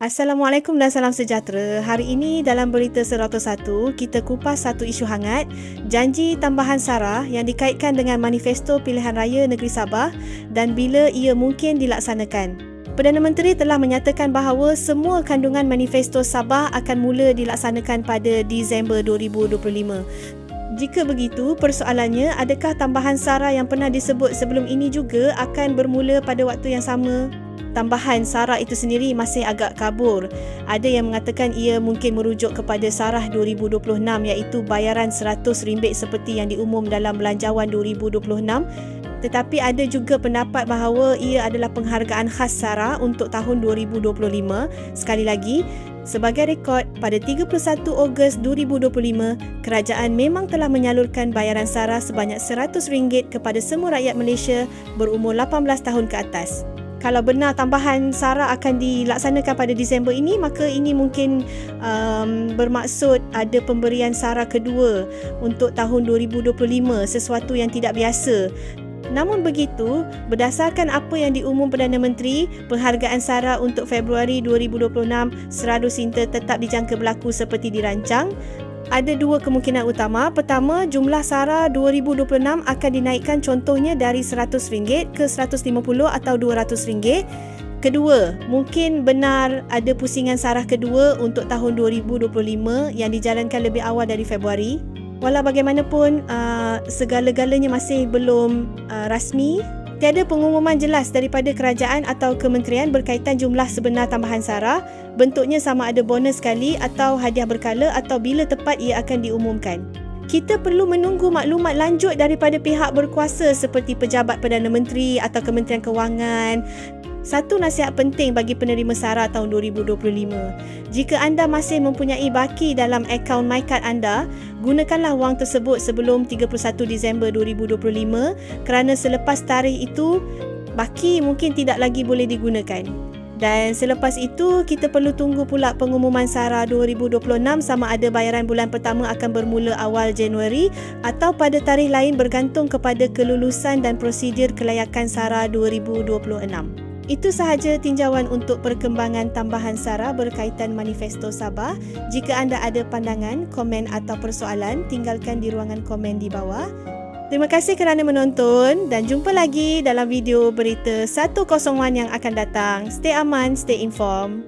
Assalamualaikum dan salam sejahtera. Hari ini dalam Berita 101, kita kupas satu isu hangat, janji tambahan SARA yang dikaitkan dengan Manifesto Pilihan Raya Negeri Sabah dan bila ia mungkin dilaksanakan. Perdana Menteri telah menyatakan bahawa semua kandungan Manifesto Sabah akan mula dilaksanakan pada Disember 2025. Jika begitu, persoalannya adakah tambahan SARA yang pernah disebut sebelum ini juga akan bermula pada waktu yang sama? Tambahan sarah itu sendiri masih agak kabur. Ada yang mengatakan ia mungkin merujuk kepada sarah 2026 iaitu bayaran 100 ringgit seperti yang diumum dalam belanjawan 2026 tetapi ada juga pendapat bahawa ia adalah penghargaan khas SARA untuk tahun 2025. Sekali lagi, sebagai rekod, pada 31 Ogos 2025, kerajaan memang telah menyalurkan bayaran SARA sebanyak RM100 kepada semua rakyat Malaysia berumur 18 tahun ke atas kalau benar tambahan SARA akan dilaksanakan pada Disember ini maka ini mungkin um, bermaksud ada pemberian SARA kedua untuk tahun 2025 sesuatu yang tidak biasa. Namun begitu, berdasarkan apa yang diumum Perdana Menteri, penghargaan SARA untuk Februari 2026 seradu sinta tetap dijangka berlaku seperti dirancang ada dua kemungkinan utama. Pertama, jumlah SARA 2026 akan dinaikkan contohnya dari RM100 ke RM150 atau RM200. Kedua, mungkin benar ada pusingan sarah kedua untuk tahun 2025 yang dijalankan lebih awal dari Februari. Walau bagaimanapun, uh, segala-galanya masih belum uh, rasmi Tiada pengumuman jelas daripada kerajaan atau kementerian berkaitan jumlah sebenar tambahan SARA, bentuknya sama ada bonus sekali atau hadiah berkala atau bila tepat ia akan diumumkan. Kita perlu menunggu maklumat lanjut daripada pihak berkuasa seperti pejabat Perdana Menteri atau Kementerian Kewangan satu nasihat penting bagi penerima SARA tahun 2025. Jika anda masih mempunyai baki dalam akaun MyCard anda, gunakanlah wang tersebut sebelum 31 Disember 2025 kerana selepas tarikh itu, baki mungkin tidak lagi boleh digunakan. Dan selepas itu, kita perlu tunggu pula pengumuman SARA 2026 sama ada bayaran bulan pertama akan bermula awal Januari atau pada tarikh lain bergantung kepada kelulusan dan prosedur kelayakan SARA 2026. Itu sahaja tinjauan untuk perkembangan tambahan Sara berkaitan manifesto Sabah. Jika anda ada pandangan, komen atau persoalan, tinggalkan di ruangan komen di bawah. Terima kasih kerana menonton dan jumpa lagi dalam video berita 101 yang akan datang. Stay aman, stay informed.